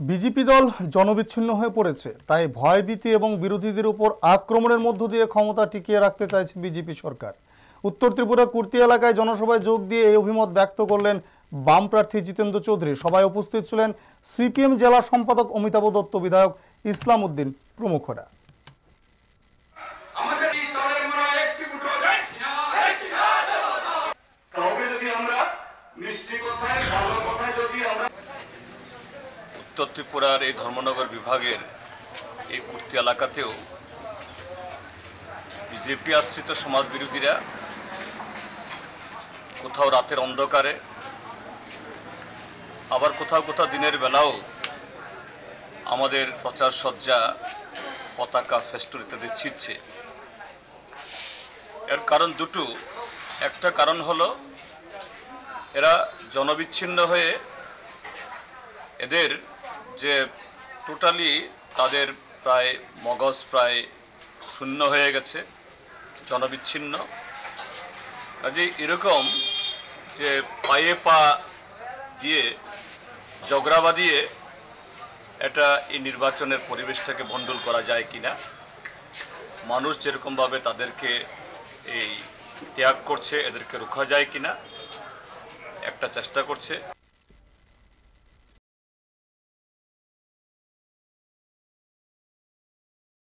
BJP দল জনবিচ্ছিন্ন হয়ে পড়েছে তাই ভয়ভীতি এবং বিরোধীদের উপর আক্রমণের মধ্য দিয়ে ক্ষমতা টিকিয়ে রাখতে চাইছে বিজেপি সরকার। উত্তর ত্রিপুরা কুর্তি এলাকায় জনসভায় যোগ দিয়ে এই অভিমত ব্যক্ত করলেন বাম প্রার্থী জিতেন্দ্র চৌধুরী। সভায় উপস্থিত ছিলেন সিপিএম জেলা সম্পাদক অমিতাভ দত্ত বিধায়ক ইসলাম উদ্দিন প্রমুখরা। আমাদের উত্তর ত্রিপুরার এই ধর্মনগর বিভাগের এই কুর্তি এলাকাতেও বিজেপি আশ্রিত সমাজ বিরোধীরা কোথাও রাতের অন্ধকারে, আবার কোথাও কোথাও দিনের বেলাও আমাদের প্রচার সজ্জা পতাকা ফেস্টুন ইত্যাদি ছিটছে এর কারণ দুটো। একটা কারণ হলো, এরা জনবিচ্ছিন্ন হয়ে এদের যে টোটালি তাদের প্রায় মগজ প্রায় শূন্য হয়ে গেছে, জনবিচ্ছিন্ন। কাজে এরকম যে পায়ে পা দিয়ে জগড়াবা দিয়ে এটা এই নির্বাচনের পরিবেশটাকে ভণ্ডুল করা যায় কিনা, মানুষ যেরকমভাবে তাদেরকে এই ত্যাগ করছে, এদেরকে রোখা যায় কিনা, একটা চেষ্টা করছে।